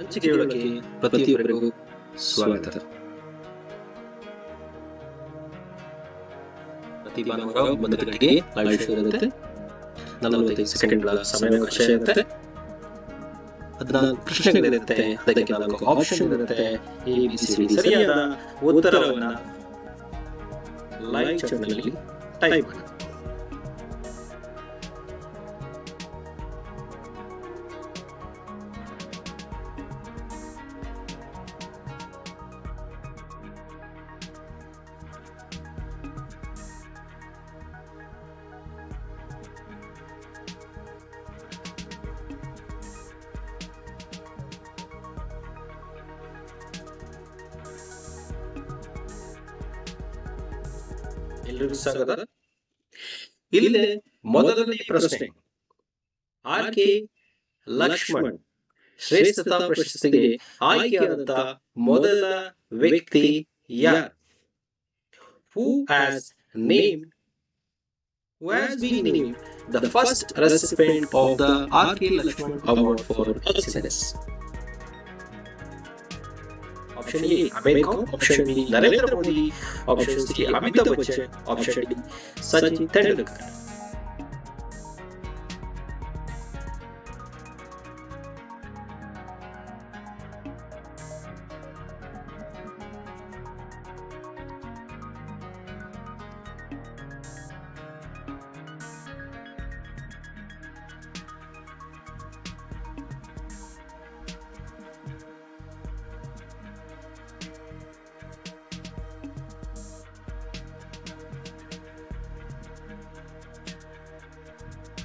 ಹಂಚಿಕೆಯೊಳಗೆ ಪ್ರತಿಯೊಬ್ಬರಿಗೂ ಸ್ವಾಗತ. ಪ್ರತಿ ಭಾನುವಾರ ಒಂದು ಗಂಟೆಗೆ ಲೈವ್ ಶೋ ಇರುತ್ತೆ ನಲವತ್ತೈದು ಸೆಕೆಂಡ್ಗಳ ಸಮಯಾವಕಾಶ ಇರುತ್ತೆ. ಹದಿನಾಲ್ಕು ಪ್ರಶ್ನೆಗಳಿರುತ್ತೆ. ಅದಕ್ಕೆ ನಾಲ್ಕು ಆಪ್ಷನ್ ಇರುತ್ತೆ. ಎ ಬಿ ಸಿ ಸರಿಯಾದ ಉತ್ತರವನ್ನು ಲೈವ್ ಚಾನಲ್ ಟೈಪ್ ಮಾಡಿ. ಎಲ್ಲರಿಗೂ ಸ್ವಾಗತ ಇಲ್ಲಿ ಮೊದಲನೇ ಪ್ರಶ್ನೆ ಆರ್ ಕೆ ಲಕ್ಷ್ಮಣ್ ಶ್ರೇಷ್ಠತಾ ಪ್ರಶಸ್ತಿಗೆ ಆಯ್ಕೆಯಾದಂತ ಮೊದಲ ವ್ಯಕ್ತಿ ಯಾರು who has name who has been named the first recipient of the R.K. Lakshman Award for Excellence. Option A Aamir Khan option B Narendra Modi option C Amitabh Bachchan option D Sachin Tendulkar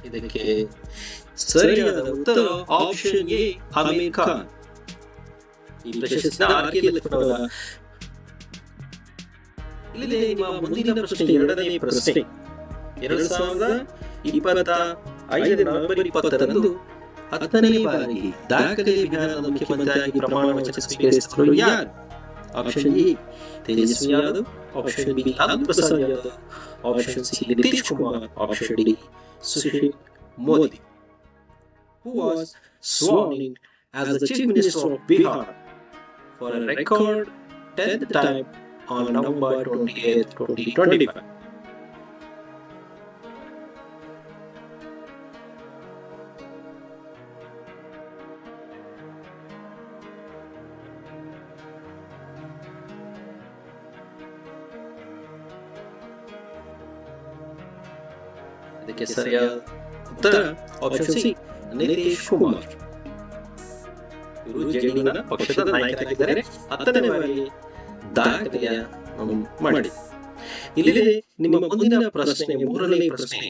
ಇದಕ್ಕೆ ಸರಿಯಾದ ಉತ್ತರ option A Khan. ಈ ಪ್ರಶಸ್ತಿನ ನಿಮ್ಮ ಮುಂದಿನ ಪ್ರಶ್ನೆ ಎರಡನೇ ಪ್ರಶ್ನೆ. ಎರಡು ಸಾವಿರದ ಇಪ್ಪತ್ತ ಐದು ನವೆಂಬರ್ ಇಪ್ಪತ್ತರಂದು ಹತ್ತನೇ ಬಾರಿ ದಾಖಲೆ ಮುಖ್ಯಮಂತ್ರಿಯಾಗಿ ಪ್ರಮಾಣ ವಚನ ಸ್ವೀಕರಿಸಿದರು ಯಾರು? Option A Tejashwi Yadav option B Lalu Prasad Yadav option C Nitish Kumar option D Sushil Modi who was sworn in as the chief minister of Bihar for a record 10th time on November 28, 2025. ಇದಕ್ಕೆ ಸರಿಯಾದ ಉತ್ತರ option C Nitish Kumar ಇವರು ಜೆಡಿಯುನ ಪಕ್ಷದ ನಾಯಕರಾಗಿದ್ದಾರೆ ಹತ್ತನೇ ಬಾರಿ ದಾಖಲೆಯ ಮಾಡಿ ಇಲ್ಲಿ ನಿಮ್ಮ ಮುಂದಿನ ಪ್ರಶ್ನೆ ಮೂರನೇ ಪ್ರಶ್ನೆ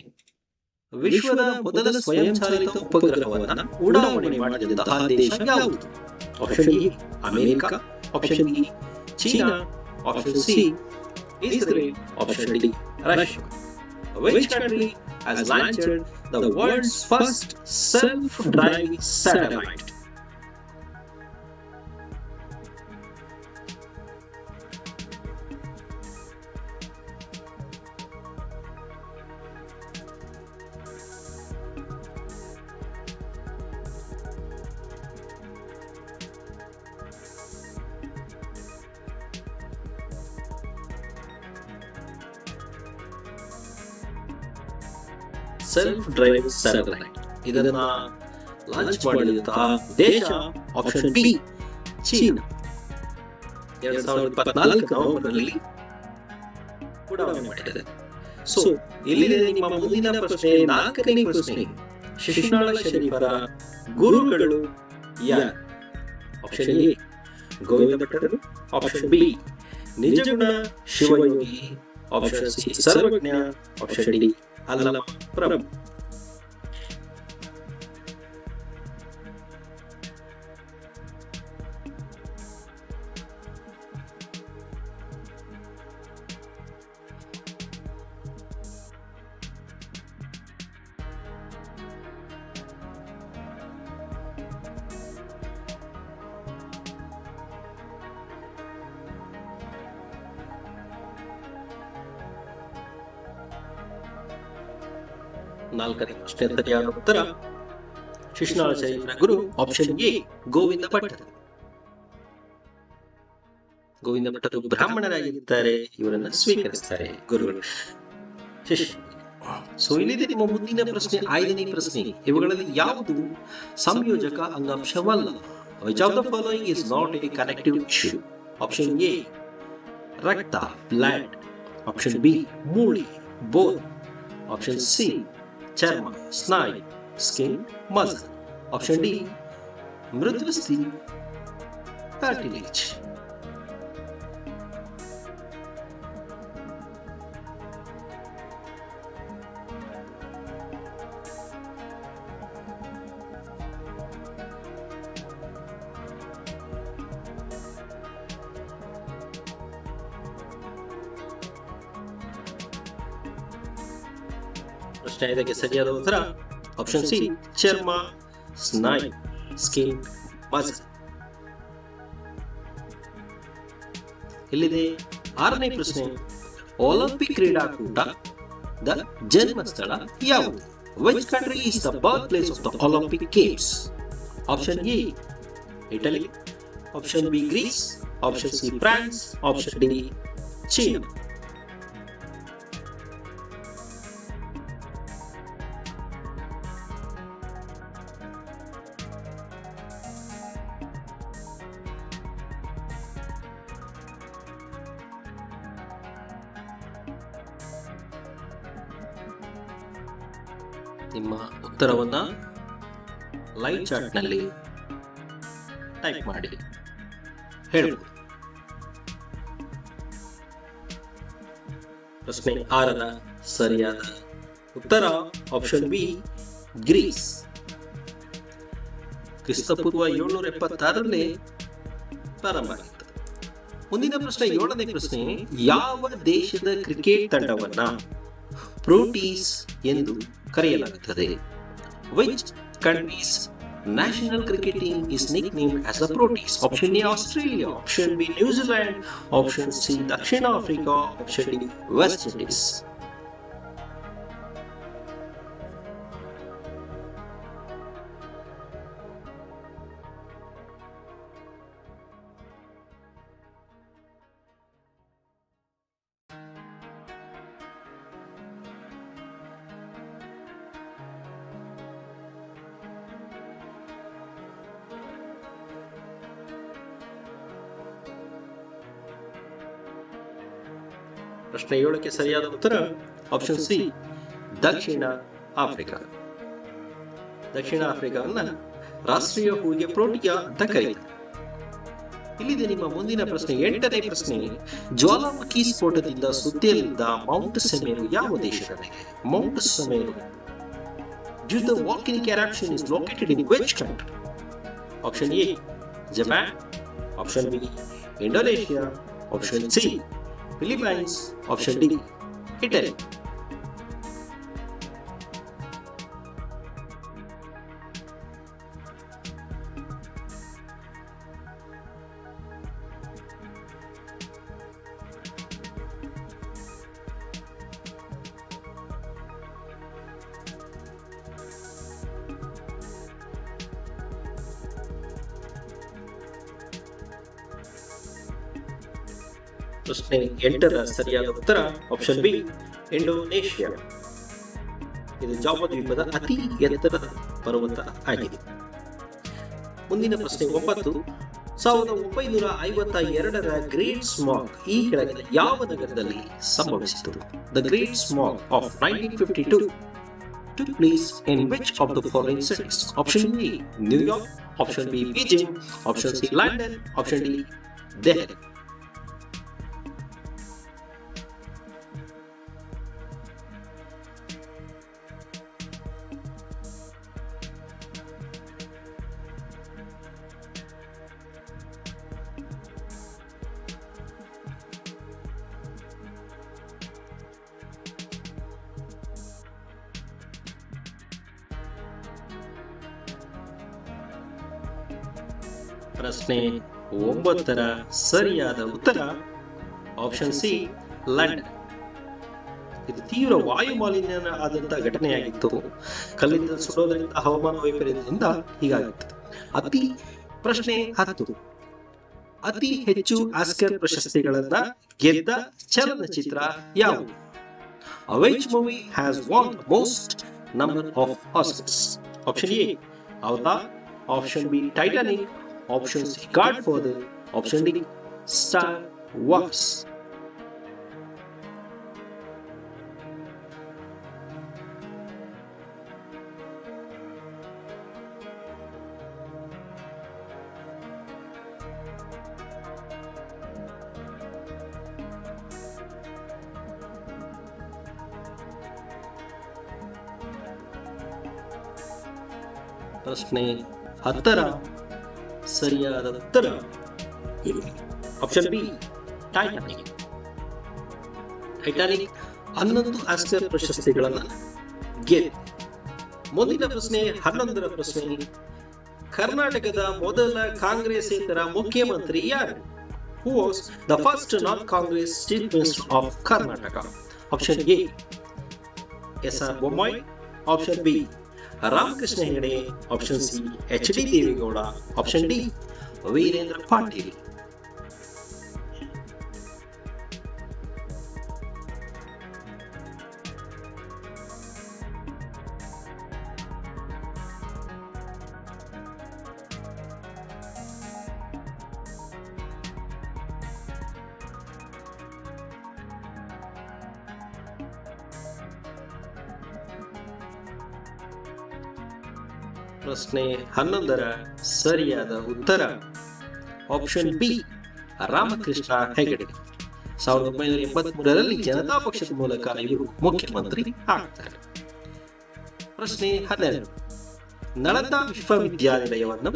ವಿಶ್ವದ ಮೊದಲ ಸ್ವಯಂಚಾಲಿತ ಉಪಗ್ರಹವನ್ನ ಉಡಾವಣೆ ಮಾಡಿದಂತಹ ದೇಶ ಯಾವುದು option E America option B China option C Israel option D Russia which country has launched the world's first self-driving satellite? Self drive satellite ಇದನ್ನ ಲಾಂಚ್ ಮಾಡಿದಂತಹ ದೇಶ ಆಪ್ಷನ್ ಬಿ ಚೀನಾ. ಎರಡ್ ಸಾವಿರದ ಇಪ್ಪತ್ನಾಲ್ಕು ನವೆಂಬರ್ನಲ್ಲಿ ಉಡಾವಣೆ ಮಾಡಿದೆ ಸೊ ಇಲ್ಲಿ ನಿಮ್ಮ ಮುಂದಿನ ಪ್ರಶ್ನೆ, ನಾಲ್ಕನೇ ಪ್ರಶ್ನೆ. ಶಿಶುನಾಳ ಶರೀಫರ ಗುರುಗಳು ಯಾರು? ಆಪ್ಷನ್ ಎ ಗೋವಿಂದ ಭಟ್ಟರು. Option B Nijaguna Shivayogi. Option C Sarvajna. Option D Allama Prabhu ನಾಲ್ಕನೇ ಪ್ರಶ್ನೆ ಸರಿಯಾದ ಉತ್ತರ. ಶಿಶುನಾಳ ಗುರು ಆಪ್ಷನ್ ಎ ಗೋವಿಂದ ಭಟ್ಟರು ಗೋವಿಂದ ಭಟ್ಟರು ಬ್ರಾಹ್ಮಣರಾಗಿದ್ದಾರೆ, ಇವರನ್ನ ಸ್ವೀಕರಿಸ್ತಾರೆ ಗುರುಗಳು. ಶಿಷ್ಯ, ಸೊ ಇಲ್ಲಿದೆ ನಿಮ್ಮ ಮುಂದಿನ ಪ್ರಶ್ನೆ, ಐದನೇ ಪ್ರಶ್ನೆ. ಇವುಗಳಲ್ಲಿ ಯಾವುದು ಸಂಯೋಜಕ ಅಂಗಾಂಶವಲ್ಲ? Which of the following is not a connective tissue option A ರಕ್ತ ಬ್ಲಾಡ್ ಆಪ್ಷನ್ ಬಿ ಮೂಳಿ ಬೋನ್ ಆಪ್ಷನ್ ಸಿ ಚರ್ಮ ಸ್ನಾಯು ಸ್ಕಿನ್ ಮಸಲ್ ಆಪ್ಷನ್ ಡಿ ಮೃದ್ವಸ್ಥಿ ಕಾರ್ಟಿಲೇಜ್ ಪ್ರಶ್ನೆ ಇದಕ್ಕೆ ಸರಿಯಾದ ಉತ್ತರ. ಆಪ್ಷನ್ ಸಿ ಚರ್ಮ ಸ್ನಾಯು ಸ್ಕಿನ್ ಮಸಲ್ ಇಲ್ಲಿದೆ ಆರನೇ ಪ್ರಶ್ನೆ. ಒಲಿಂಪಿಕ್ ಕ್ರೀಡಾಕೂಟ, ದ ಜನ್ಮಸ್ಥಳ ಯಾವುದು? Which country is the birth place of the Olympic games option A Italy option B Greece option C France option D China ನಿಮ್ಮ ಉತ್ತರವನ್ನು ಲೈವ್ ಚಾಟ್ನಲ್ಲಿ ಟೈಪ್ ಮಾಡಿ. ಹೇಳಬಹುದು ಪ್ರಶ್ನೆ ಆರರ ಸರಿಯಾದ ಉತ್ತರ ಆಪ್ಷನ್ ಬಿ ಗ್ರೀಸ್ ಕ್ರಿಸ್ತಪೂರ್ವ ಏಳ್ನೂರ ಎಪ್ಪತ್ತಾರರಲ್ಲಿ ಪ್ರಾರಂಭ ಆಗಿತ್ತು ಮುಂದಿನ ಪ್ರಶ್ನೆ ಏಳನೇ ಪ್ರಶ್ನೆ ಯಾವ ದೇಶದ ಕ್ರಿಕೆಟ್ ತಂಡವನ್ನ ಪ್ರೋಟೀಸ್ ಎಂದು ಕರೆಯಲಾಗುತ್ತದೆ which countries national cricket team is nickname as the Proteas option A Australia option B New Zealand option C Dakshina Africa option D West Indies ಪ್ರಶ್ನೆ ಏಳಕ್ಕೆ ಸರಿಯಾದ ಉತ್ತರ ಆಪ್ಷನ್ ಸಿ ದಕ್ಷಿಣ ಆಫ್ರಿಕಾ ದಕ್ಷಿಣ ಆಫ್ರಿಕಾವನ್ನ ರಾಷ್ಟ್ರೀಯ ಹೂವಿಗೆ ಪ್ರೋಟಿಯಾ ಅಂತ ಕರೀತಾರೆ ಇಲ್ಲಿದೆ ನಿಮ್ಮ ಮುಂದಿನ ಪ್ರಶ್ನೆ ಎಂಟನೇ ಪ್ರಶ್ನೆ ಜ್ವಾಲಾಮುಖಿ ಸ್ಫೋಟದಿಂದ ಸುದ್ದಿಯಲ್ಲಿದ್ದ ಮೌಂಟ್ ಸಮೇರು ಯಾವ ದೇಶದಲ್ಲಿದೆ Mount Semeru due the volcanic eruption is located in which country option A Japan option B Indonesia option C Philippines option D Italy ಪ್ರಶ್ನೆ ಎಂಟರ ಸರಿಯಾದ ಉತ್ತರ ಆಪ್ಷನ್ ಬಿ ಇಂಡೋನೇಷ್ಯಾ ಇದು ಜಾವ ದ್ವೀಪದ ಅತಿ ಎತ್ತರದ ಪರ್ವತ ಆಗಿದೆ. ಮುಂದಿನ ಪ್ರಶ್ನೆ ಒಂಬತ್ತು ಸಾವಿರದ ಒಂಬೈನೂರ ಐವತ್ತ ಎರಡರ ಗ್ರೇಟ್ ಸ್ಮಾಗ್ ಈ ಕೆಳಗಿನ ಯಾವ ನಗರದಲ್ಲಿ ಸಂಭವಿಸಿತು? The great smog of nineteen fifty two took place in which of the following cities option A, New York option B Beijing option C London option Option D, ಪ್ರಶ್ನೆ ಒಂಬತ್ತರ ಸರಿಯಾದ ಉತ್ತರ? ಆಪ್ಷನ್ ಸಿ ಲಂಡನ್ ಇದು ತೀವ್ರ ವಾಯು ಮಾಲಿನ್ಯ ಆದಂತಹ ಘಟನೆಯಾಗಿತ್ತು. ಕಲ್ಲಿಂದ ಸುಡೋದರಿಂದ ಹವಾಮಾನ ವೈಪರೀತ್ಯದಿಂದ ಹೀಗಾಗಿತ್ತು. ಅತಿ ಪ್ರಶ್ನೆ ಹತ್ತು. ಅತಿ ಹೆಚ್ಚು ಆಸ್ಕರ್ ಪ್ರಶಸ್ತಿಗಳನ್ನ ಗೆದ್ದ ಚಲನಚಿತ್ರ ಯಾವುದು? Which movie has won most number of Oscars option A Avatar option B Titanic option C Godfather option D Star Wars ಪ್ರಶ್ನೆ ಹತ್ತರ ಸರಿಯಾದ ಉತ್ತರ. ಆಪ್ಷನ್ ಬಿ ಟೈಟಾನಿಕ್ ಟೈಟಾನಿಕ್ ಹನ್ನೊಂದು ಆಸ್ಕರ್ ಪ್ರಶಸ್ತಿಗಳನ್ನ ಗೆದ್ದಿದೆ. ಮುಂದಿನ ಪ್ರಶ್ನೆ ಹನ್ನೊಂದರ ಪ್ರಶ್ನೆ. ಕರ್ನಾಟಕದ ಮೊದಲ ಕಾಂಗ್ರೆಸ್ ಇತರ ಮುಖ್ಯಮಂತ್ರಿ ಯಾರು? Who was the first non Congress chief minister of Karnataka option A S R Bommai option B Ramakrishna Hegde option C H D Deve Gowda option D Veerendra Patil. ಪ್ರಶ್ನೆ ಹನ್ನೊಂದರ ಸರಿಯಾದ ಉತ್ತರ. Option B Ramakrishna Hegde. ಸಾವಿರದ ಒಂಬೈನೂರ ಎಂಬತ್ತ್ ಮೂರರಲ್ಲಿ ಜನತಾ ಪಕ್ಷದ ಮೂಲಕ ಇವರು ಮುಖ್ಯಮಂತ್ರಿ ಆಗ್ತಾರೆ. ಪ್ರಶ್ನೆ ಹನ್ನೆರಡು. ನಳಂದಾ ವಿಶ್ವವಿದ್ಯಾನಿಲಯವನ್ನು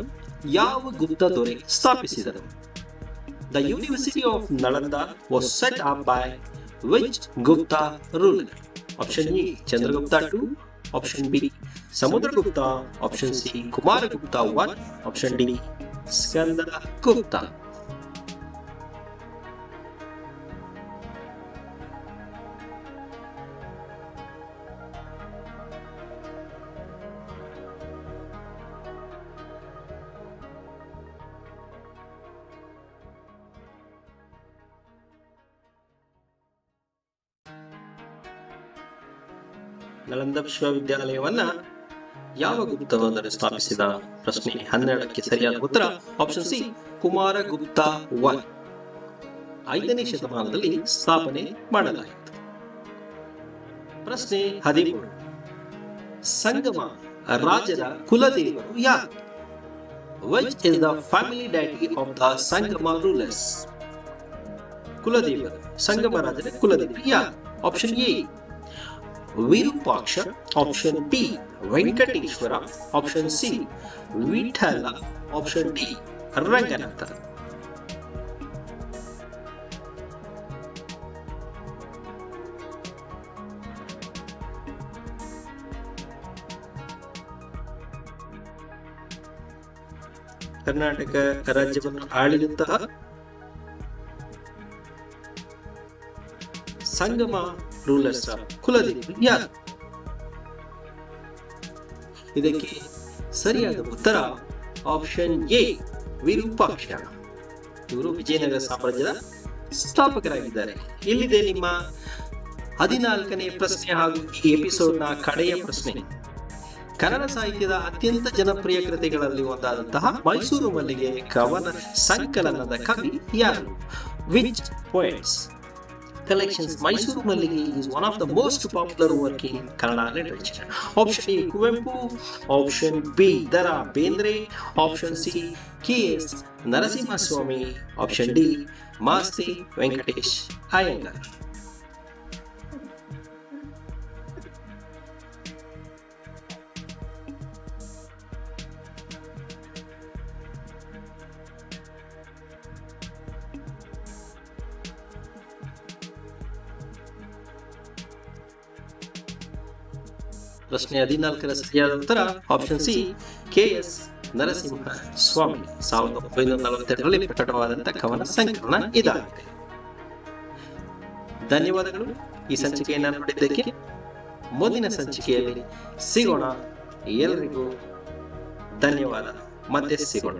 ಯಾವ ಗುಪ್ತ ದೊರೆ ಸ್ಥಾಪಿಸಿದರು? The university of Nalanda was set up by which Gupta ruler option A Chandragupta two option B Samudragupta option C Kumaragupta one option D Skanda Gupta. Nalanda ವಿಶ್ವವಿದ್ಯಾಲಯವನ್ನ ಯಾವ ಗುಪ್ತವೊಂದರು ಸ್ಥಾಪಿಸಿದ? ಪ್ರಶ್ನೆ ಹನ್ನೆರಡಕ್ಕೆ ಸರಿಯಾದ ಉತ್ತರ ಆಪ್ಷನ್ ಸಿ ಕುಮಾರಗುಪ್ತ ಒನ್ ಐದನೇ ಶತಮಾನದಲ್ಲಿ ಸ್ಥಾಪನೆ ಮಾಡಲಾಯಿತು. ಪ್ರಶ್ನೆ ಹದಿಮೂರು. ಸಂಗಮ ರಾಜರ ಕುಲದೇವರು ಯಾರು? Which is the family deity of the Sangama rulers ಕುಲದೇವರು, Sangama ರಾಜರ ಕುಲದೇವರು ಯಾರು? Option A Virupaksha. Option B Venkateshwara option C Vittala option D Ranganatha. Karnataka ರಾಜ್ಯವನ್ನು ಆಳಿದಂತಹ ಸಂಗಮ ರೂಲರ್ಸ್ ಕುಲದೇವಿ ಯಾರು? ಇದಕ್ಕೆ ಸರಿಯಾದ ಉತ್ತರ ಆಪ್ಷನ್ ಎ ವಿರೂಪಾಕ್ಷ ಇವರು ವಿಜಯನಗರ ಸಾಮ್ರಾಜ್ಯದ ಸ್ಥಾಪಕರಾಗಿದ್ದಾರೆ. ಇಲ್ಲಿದೆ ನಿಮ್ಮ ಹದಿನಾಲ್ಕನೇ ಪ್ರಶ್ನೆ ಹಾಗೂ ಈ ಎಪಿಸೋಡ್ನ ಕಡೆಯ ಪ್ರಶ್ನೆ. ಕನ್ನಡ ಸಾಹಿತ್ಯದ ಅತ್ಯಂತ ಜನಪ್ರಿಯ ಕೃತಿಗಳಲ್ಲಿ ಒಂದಾದಂತಹ ಮೈಸೂರು ಮಲ್ಲಿಗೆ ಕವನ ಸಂಕಲನದ ಕವಿ ಯಾರು? Which poets collections Mysuru Mallige is one of the most popular work in Kannada literature. Option A Kuvempu, option B Dara Bendre, option C K.S. Narasimha Swami, option D Masti Venkatesh Iyengar. ಪ್ರಶ್ನೆ ಹದಿನಾಲ್ಕರ ಸರಿಯಾದ ಉತ್ತರ option C K S Narasimha Swamy. ಸಾವಿರದ ಒಂಬೈನೂರ ನಲವತ್ತೆರಡರಲ್ಲಿ ಪ್ರಕಟವಾದಂತಹ ಕವನ ಸಂಕಲನ ಇದಾಗಿದೆ. ಧನ್ಯವಾದಗಳು. ಈ ಸಂಚಿಕೆಯನ್ನ ನೋಡಿದ್ದಕ್ಕೆ ಮುಂದಿನ ಸಂಚಿಕೆಯಲ್ಲಿ ಸಿಗೋಣ. ಎಲ್ರಿಗೂ ಧನ್ಯವಾದ. ಮತ್ತೆ ಸಿಗೋಣ.